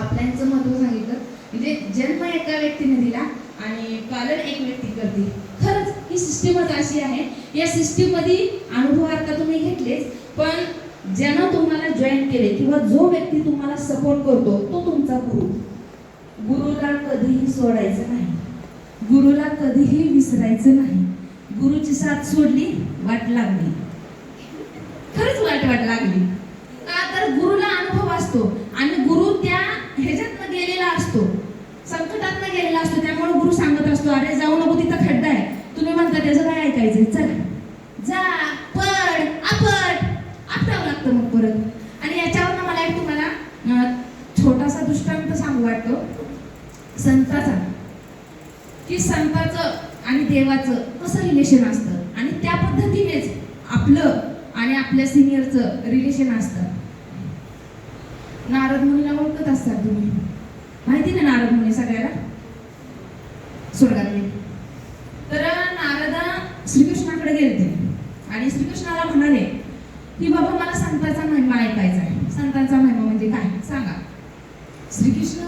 आपल्यांचं महत्त्व सांगितलं. म्हणजे जन्म एका व्यक्तीने दिला आणि पालन एक व्यक्ती करते. खरंच ही सिस्टीमच अशी आहे. या सिस्टीममध्ये अनुभव आता तुम्ही घेतलेच पण ज्यानं तुम्हाला जॉईन केले किंवा जो व्यक्ती तुम्हाला सपोर्ट करतो तो तुमचा गुरु. गुरुला कधीही सोडायचं नाही. गुरुला कधीही विसरायचं नाही. गुरुची साथ सोडली वाट लागली. खरंच वाट वाट लागली. का? तर गुरुला अनुभव असतो आणि गुरु त्या ह्याच्यातनं गेलेला असतो संकटातनं गेलेला असतो त्यामुळे गुरु सांगत असतो अरे जाऊ नको तिथं खड्डा आहे. तुम्ही म्हणता त्याचं काय ऐकायचंय? चला. जा पड आपट. आपटावं लागतं मग परत. आणि याच्यावर मला एक तुम्हाला छोटासा दृष्टांत सांगू वाटतो. संताचा. की संताचं आणि देवाचं कसं रिलेशन असतं? आणि त्या पद्धतीनेच आपलं आणि आपल्या सिनियरचं रिलेशन असतं. नारद मुनीला ओळखत असतात तुम्ही. माहिती ना नारद मुनी सगळ्याला? स्वर्गातले तर नारदा श्रीकृष्णाकडे गेलते. आणि श्रीकृष्णाला म्हणाले की बाबा मला संतांचा महिमा ऐकायचा आहे. संतांचा महिमा म्हणजे काय? सांगा. श्रीकृष्ण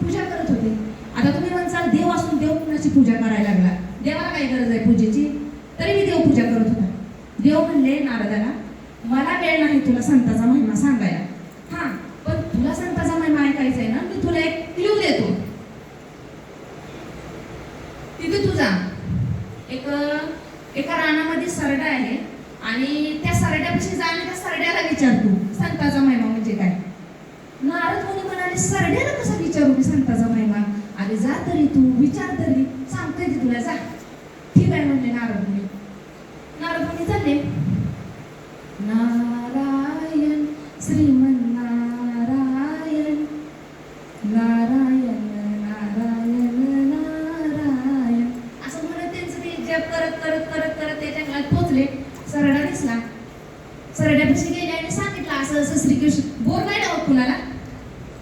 पूजा करत होते. आता तुम्ही म्हणसाल देव असून देव कुणाची पूजा करायला लागला? देवाला काय गरज आहे पूजेची? तरी मी देव पूजा करत होता. देव म्हणले नारदाला मला वेळ नाही तुला संताचा महिमा सांगा हा पण तुला संताचा महिमा ऐकायचा आहे ना मी तुला एक क्ल्यू देतो तिथे तू जा एक एका रानामध्ये सरडा आहे आणि त्या सरड्यापाशी जा आणि त्या सरड्याला विचार तू संताचा महिमा म्हणजे काय नारद मुनी म्हणाले सरड्याला कसा विचारू मी संताचा महिमा अरे जा तरी तू विचार तरी. सांगते ती तुला जा. ठीक आहे म्हणले नारद मुनी नारद मुनी चालले नारायण श्रीमन नारायण नारायण नारायण नारायण असं म्हणत त्यांचं ते जप करत करत करत करत ते जंगलात पोचले सरडा दिसला सरड्यापाशी गेले आणि सांगितलं असं असं श्रीकृष्ण बोर नाही ना कुणाला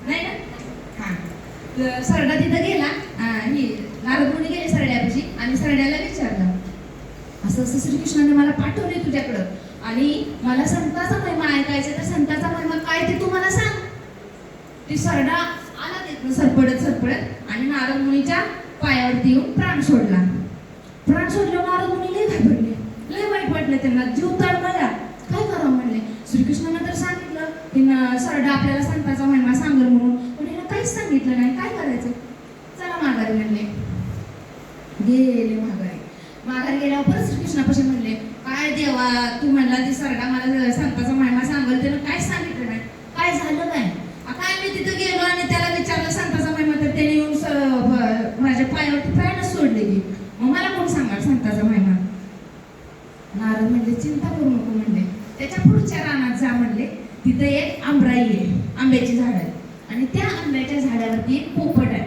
नाही ना हा तर सरडा तिथं गेला अं, ही नारद मुनी गेले करण्याला सरड्याला विचारलं. असं असं श्रीकृष्णाने मला पाठवले तुझ्याकडं. आणि मला संताचा महिमा ऐकायचा तर संताचा महिमा काय ते तू मला सांग. ती सरडा आला तिथून सरपडत सरपडत आणि नारद मुनीच्या पायावरती येऊन प्राण सोडला. प्राण सोडल्यावर नारद मुनी लय घाबरले. लय वाईट वाटलं त्यांना. जीव तळमळला. काय करावं म्हणले? श्रीकृष्णानं तर सांगितलं की सरडा आपल्याला संताचा महिमा सांगल म्हणून. पण हिनं काहीच सांगितलं नाही. काय करायचं? चला माघारी म्हणले. गेले माघारी माघारी गेल्यावर परत श्रीकृष्णापाशी म्हणले काय देवा तू म्हणला ती सरडा मला संताचा महिमा सांगल त्यानं काय सांगितलं नाही काय झालं काय आ, काय मी तिथं गेलो आणि त्याला विचारलं संताचा महिमा तर त्याने येऊन स- ब- माझ्या पायावरती प्राणच सोडले की मग मला कोण सांगाल संताचा महिमा नारद म्हणले चिंता करू नको म्हणले त्याच्या पुढच्या रानात जा म्हणले तिथे एक आंबराई आहे आंब्याची झाड आहे आणि त्या वरती एक पोपट आहे.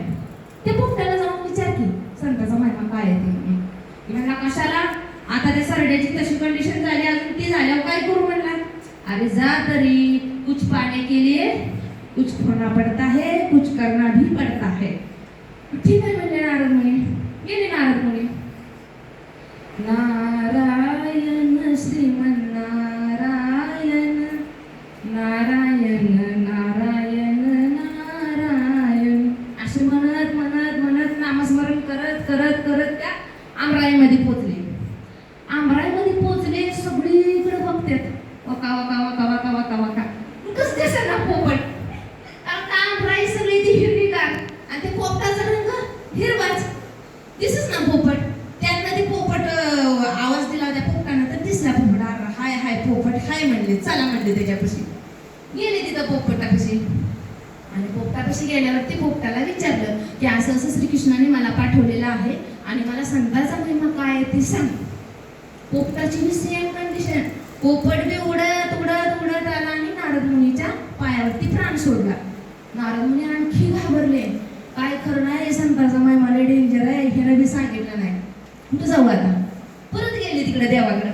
ते पोपटाला जाऊन विचार की संताचा महिमा काय आहे ते म्हणून. म्हणला कशाला? आता त्या सरड्याची तशी कंडिशन झाली अजून ती झाल्यावर काय करू म्हणला? अरे जा तरी कुछ पाने के लिए कुछ खोना पड़ता है कुछ करना भी पड़ता है. ठीक आहे करत करत करत त्या आमराईमध्ये पोचले. आमराईमध्ये पोचले सगळीकडे बघतात वका वका वका वका वका वका. कस दिसत सगळा पोपट? कारण का आमराई सगळी ती हिरवीगार आणि ते पोपटाचा रंग हिरवाच. दिसच ना पोपट. त्यांना ते पोपट आवाज दिला त्या पोपटानं तर दिसला पोपट. अरे हाय हाय पोपट हाय म्हणले चला म्हणले त्याच्यापाशी. गेले तिथं पोपटापाशी. आणि पोपटापाशी गेल्यावर ते पोपटाला विचारलं की असं असं श्रीकृष्णाने मला पाठवलेलं आहे. आणि मला संताचा महिमा काय आहे ते सांग. पोपटाची बी सेम कंडिशन पोपट बी उडत उडत उडत आला आणि नारद मुनीच्या पायावरती प्राण सोडला. नारद मुनी आणखी घाबरले. काय खरं हे संताचा महिमा लय डेंजर आहे हे बी सांगितलं नाही. तू जाऊ आता. परत गेले तिकडे देवाकडे.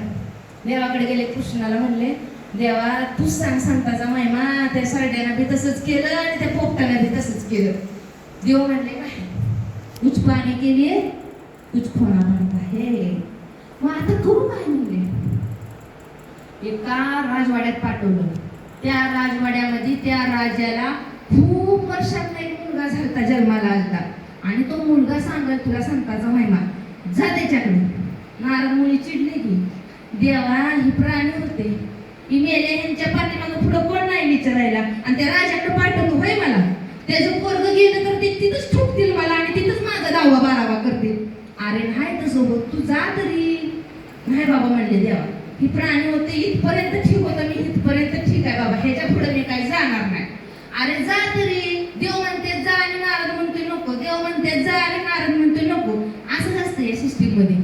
देवाकडे गेले कृष्णाला म्हणले देवा तू सांग संताचा महिमा त्या सरड्यानं बी तसंच केलं आणि त्या पोपटानं बी तसंच केलं. देव म्हणले काय कुछ पाने के लिए कुछ खोना पड़ता है। मग आता करू काय म्हणले एका राजवाड्यात पाठवलं. त्या राजवाड्यामध्ये त्या राजाला खूप वर्षात मुलगा झालता जन्माला आलता. आणि तो मुलगा सांगत तुला संताचा महिमा जा त्याच्याकडे. नारद मुली चिडली की देवा ही प्राणी होते. की मेले यांच्या पाठीमागं पुढं कोण नाही विचारायला? आणि त्या राजाकडे पाठवतो होय मला. त्याचं पोरग गेलं तर ते तिथंच ठोकतील मला आणि तिथंच माझा दहावा बारावा करतील. अरे नाही तर सोबत तू जा तरी. नाही बाबा म्हणले देवा. ही प्राणी होते इथपर्यंत ठीक होतं मी इथपर्यंत ठीक आहे बाबा. ह्याच्या पुढे मी काही जाणार नाही. अरे जा तरी. देव म्हणते जा आणि नारद म्हणतोय नको. देव म्हणते जा आणि नारद म्हणतोय नको. असंच असतं या सिस्टीममध्ये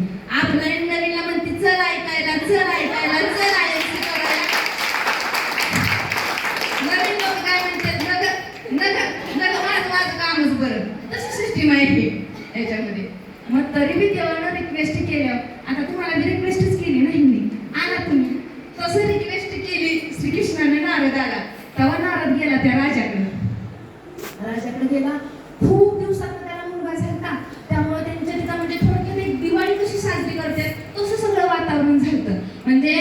आपला नवीनला म्हणते चल ऐकायला चल ऐकायला चल ऐकायला करायला नवीन लोक काय म्हणतात नग नग नग माझं माझं कामच बरं तशी सिस्टीम आहे ही याच्यामध्ये मग तरी बी देवानं रिक्वेस्ट केल्या मी रिक्वेस्टच केली नाही मी आला तुम्ही तसं रिक्वेस्ट केली श्रीकृष्णाने नारद आला. तेव्हा नारद गेला त्या राजाकडे. राजाकडे गेला. खूप दिवसात त्याला मुलगा झाला त्यामुळे त्यांच्या तिथं म्हणजे थोडक्यात एक दिवाळी कशी साजरी करते तसं सगळं वातावरण झालं म्हणजे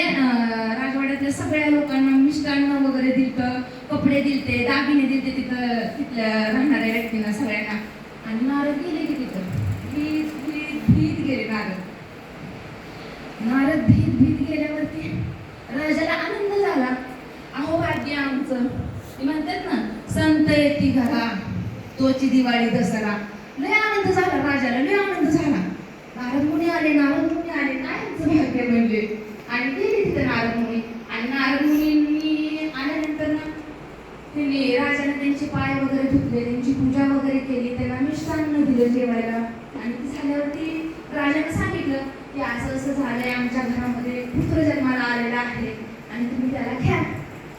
राजवाड्यातल्या सगळ्या लोकांना मिष्टान्न वगैरे दिलतं कपडे दिलते दागिने दिलते तिथं तिथल्या राहणाऱ्या व्यक्तींना सगळ्यांना. आणि नारद गेले की तिथं. भीत भीत भीत गेले नारद. नारद भीत भीत गेल्यावरती राजाला आनंद झाला. अहो भाग्य आमचं. ते म्हणतात ना संत येती घरा तोची दिवाळी दसरा. लय आनंद झाला राजाला लय आनंद झाला. नारद मुनी आले नारद मुनी आले. काय आमचं भाग्य म्हणले आणि गेली तिथे नारद मुनी. आणि नारद मुनी आल्यानंतर ना त्यांनी राजाने त्यांचे पाय वगैरे धुतले त्यांची पूजा वगैरे केली त्यांना मिष्टान्न दिलं जेवायला आणि ते झाल्यावरती राजाने सांगितलं की असं असं झालंय आमच्या घरामध्ये पुत्र जन्माला आलेला आहे आणि तुम्ही त्याला घ्या.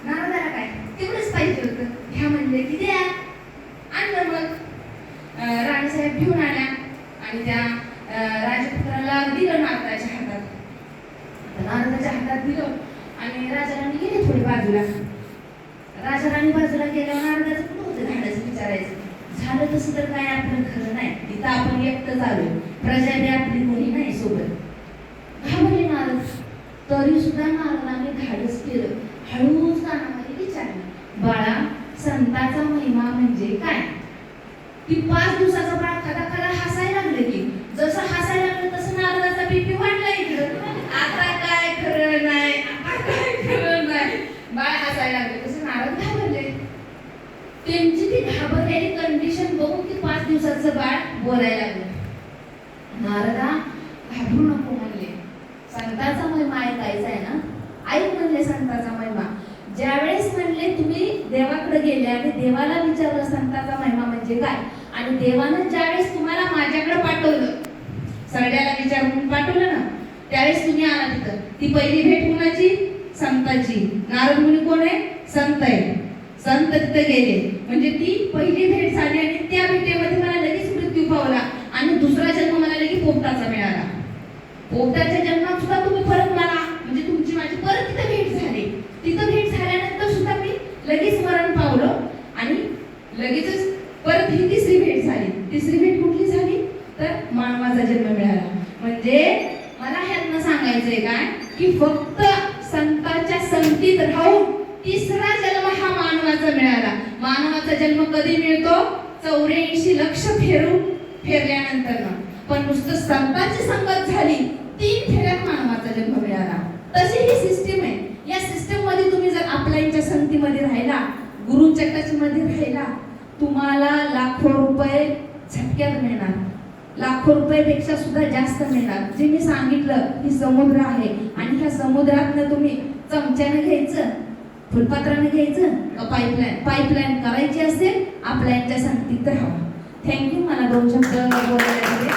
नारदाला काय? तेवढंच पाहिजे होतं. घ्या म्हणले की द्या. आणलं मग. राणीसाहेब घेऊन आल्या आणि त्या राजपुत्राला दिलं नारदाच्या हातात. नारदाच्या हातात दिलं आणि राजाराणी गेले थोडी बाजूला. राजाराणी बाजूला गेल्यावर नारदाचं कुठं होतं धाडस विचारायचं? झालं तसं तर काय आपलं खरं नाही. इथं आपण एकटं झालो प्रजा आपली कोणी नाही सोबत घाबरले नारद तरी सुद्धा नारदाने धाडस केलं हळूच कानामध्ये विचारलं बाळा संताचा महिमा म्हणजे काय? ती पाच दिवसाचा बाळ खदा खदा हसायला लागलं की जसं हसायला लागलं तसं नारदाचा बीपी वाढला इकडं आता काय खरं नाही आता काय खरं नाही बाळ हसायला लागले तसं नारद घाबरले त्यांची ती घाबरलेली कंडिशन बघून ती पाच दिवसाचं बाळ बोलायला लागलं नारदा घाबरू नको म्हणले संताचा महिमा ऐकायचा आहे ना ऐक म्हणले संताचा महिमा ज्यावेळेस म्हणले तुम्ही देवाकडे गेले आणि देवाला विचारलं संताचा महिमा म्हणजे काय? आणि देवानं ज्यावेळेस तुम्हाला माझ्याकडे पाठवलं सरड्याला विचारून पाठवलं ना त्यावेळेस तुम्ही आला तिथं. ती पहिली भेट कुणाची? संताची. नारद मुनी कोण आहे? संत आहे. संत तिथं गेले. म्हणजे ती पहिली भेट झाली आणि त्या भेटेमध्ये मला लगेच मृत्यू पावला आणि दुसरा जन्म मला लगेच पोपटाचा मिळाला. पोपटाच्या जन्मात सुद्धा तुम्ही परत मला म्हणजे तुमची माझी परत तिथं भेट झाली तिथं भेट झाल्यानंतर सुद्धा मी लगेच मरण पावलो आणि लगेचच परत ही तिसरी भेट झाली. तिसरी भेट कुठली झाली? तर मानवाचा जन्म मिळाला. म्हणजे मला ह्यातनं सांगायचंय काय? की फक्त संतांच्या संगतीत राहून तिसरा जन्म हा मानवाचा मिळाला. मानवाचा जन्म कधी मिळतो? चौऱ्याऐंशी लक्ष फेरून फेरल्यानंतर पण नुसतं संतांची संगत झाली तीन फेऱ्यात मानवाचा जन्म मिळाला. तशी ही सिस्टीम आहे. या सिस्टीममध्ये तुम्ही जर आपल्याच्या संगतीमध्ये राहिला गुरुच्या मध्ये राहिला तुम्हाला लाखो रुपये झटक्यात मिळणार. लाखो रुपयापेक्षा सुद्धा जास्त मिळणार. जे मी सांगितलं की समुद्र आहे आणि ह्या समुद्रातनं तुम्ही चमच्यानं घ्यायचं फुलपात्रानं घ्यायचं का पाईपलाईन पाईपलाईन करायची असेल आपल्या यांच्या संगतीत राहावं थँक्यू मला दोन शब्द बोलायला